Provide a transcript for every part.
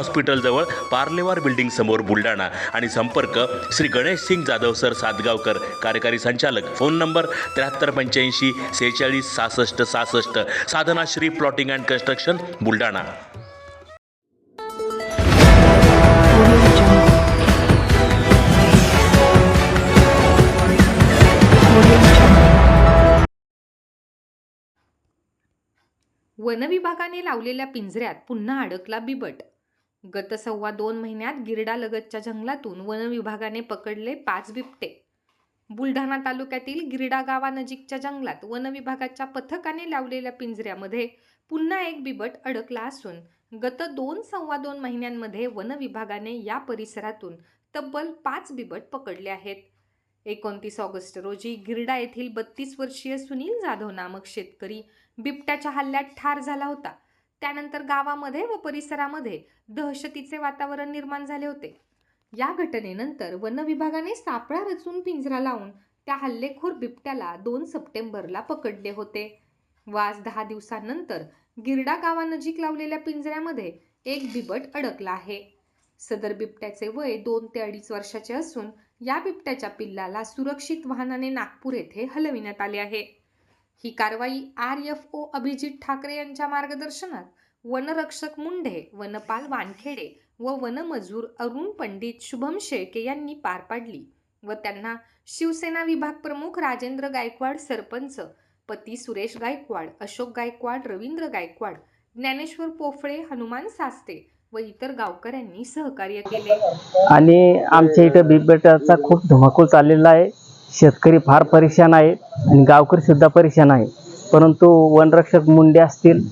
हॉस्पिटलजवळ Parlewar building समोर बुलढाणा. आणि संपर्क श्री गणेश सिंग जाधव सर सातगावकर कार्यकारी संचालक. फोन नंबर त्र्याहत्तर पंच्याऐंशी सेहेचाळीस सहासष्ट सहासष्ट. Sadhana Shri plotting and construction Buldhana. वनविभागाने लावलेल्या पिंजऱ्यात पुन्हा अडकला बिबट. गत सव्वा दोन महिन्यात गिरडालगतच्या जंगलातून वनविभागाने पकडले पाच बिबटे. बुलढाणा तालुक्यातील गिरडा गावानजीकच्या जंगलात वनविभागाच्या पथकाने लावलेल्या पिंजऱ्यामध्ये पुन्हा एक बिबट अडकला असून गत दोन सव्वा दोन महिन्यांमध्ये वनविभागाने या परिसरातून तब्बल पाच बिबट पकडले आहेत. एकोणतीस ऑगस्ट रोजी गिरडा येथील बत्तीस वर्षीय सुनील जाधव नामक शेतकरी बिबट्याच्या हल्ल्यात ठार झाला होता. त्यानंतर गावामध्ये व परिसरामध्ये दहशतीचे वातावरण निर्माण झाले होते. या घटनेनंतर वन विभागाने सापळा रचून पिंजरा लावून त्या हल्लेखोर बिबट्याला दोन सप्टेंबरला पकडले होते. व आज दहा दिवसांनंतर गिरडा गावानजीक लावलेल्या पिंजऱ्यामध्ये एक बिबट अडकला आहे. सदर बिबट्याचे वय दोन ते अडीच वर्षाचे असून या बिबट्याच्या पिल्लाला सुरक्षित वाहनाने नागपूर येथे हलविण्यात आले आहे. ही कारवाई R F O Abhijit Thakare यांच्या मार्गदर्शनात वनरक्षक मुंढे वनपाल वानखेडे व वनमजूर अरुण पंडित शुभम शेळके यांनी पार पाडली व त्यांना शिवसेना विभाग प्रमुख राजेंद्र गायकवाड सरपंच पती सुरेश गायकवाड अशोक गायकवाड रवींद्र गायकवाड ज्ञानेश्वर पोफळे हनुमान सास्ते व इतर गावकऱ्यांनी सहकार्य केले. आणि आमच्या इथं बिबट्याचा खूप धुमाकूळ चाललेला आहे. शेतकरी फार परेशान आहे आणि गावकरी सुद्धा परेशान आहे परंतु वनरक्षक मुंडे असतील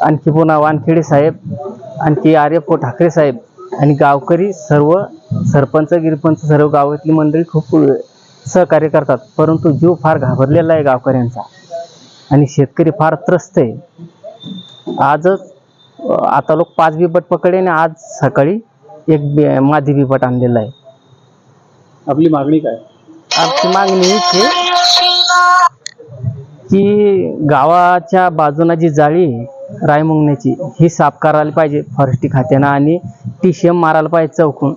आणखी पुन्हा वानखेडे साहेब आणखी आर्यपो ठाकरे साहेब आणि गावकरी सर्व सरपंच गिरपंच सर्व गावातली मंडळी खूप सहकार्य करतात. परंतु जीव फार घाबरलेला आहे गावकऱ्यांचा आणि शेतकरी फार त्रस्त आहे. आजच आता लोक पाच बिबट पकडले आणि आज सकाळी एक बी- मादी बिबट आणलेला आहे. आपली मागणी काय? आमची मागणी इथे की गावाच्या बाजूला जी जाळी आहे रायमुंगण्याची ही साफ करायला पाहिजे फॉरेस्टी खात्यानं आणि टी मारायला पाहिजे चौकून.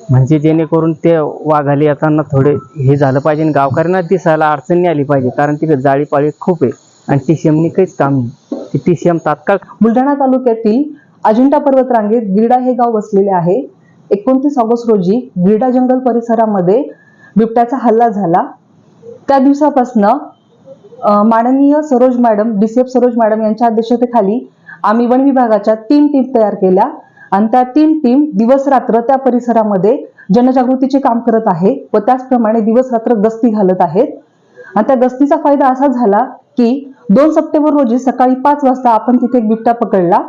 म्हणजे जेणेकरून ते वाघाली येताना थोडे हे झालं पाहिजे आणि गावकऱ्यांना दिसायला अडचण नाही आली पाहिजे. कारण तिकडे जाळी पाळी खूप आहे आणि टी काहीच काम नाही. टीशियम तात्काळ बुलढाणा तालुक्यातील अजिंठा पर्वत रांगेत गिरडा हे गाव वसलेले आहे. एकोणतीस ऑगस्ट रोजी गिरडा जंगल परिसरामध्ये बिबट्याचा हल्ला झाला. त्या दिवसापासनं माननीय Saroj madam DCF Saroj madam यांच्या अध्यक्षतेखाली आम्ही वन विभागाच्या तीन टीम तयार केल्या आणि त्या तीन टीम दिवस रात्र त्या परिसरामध्ये जनजागृतीचे काम करत आहे व त्याचप्रमाणे दिवस रात्र गस्ती घालत आहेत. आणि त्या गस्तीचा फायदा असा झाला की दोन सप्टेंबर रोजी सकाळी पाच वाजता आपण तिथे एक बिबटा पकडला.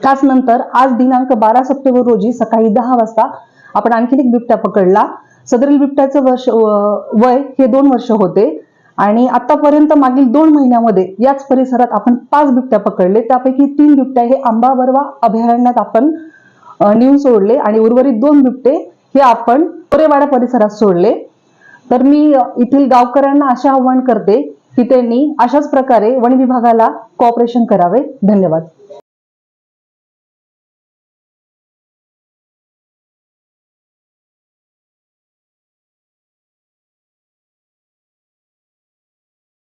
त्याच नंतर आज दिनांक बारा सप्टेंबर रोजी सकाळी दहा वाजता आपण आणखीन एक बिबट्या पकडला. सदरील बिबट्याचं वर्ष वय हे दोन वर्ष होते. आणि आतापर्यंत मागील दोन महिन्यामध्ये याच परिसरात आपण पाच बिबट्या पकडले. त्यापैकी तीन बिबट्या हे आंबाबरवा अभयारण्यात आपण नेऊन सोडले. आणि उर्वरित दोन बिबटे हे आपण कोरेवाडा परिसरात सोडले. तर मी येथील गावकऱ्यांना असे आवाहन करते की त्यांनी अशाच प्रकारे वन विभागाला कॉपरेशन करावे. धन्यवाद.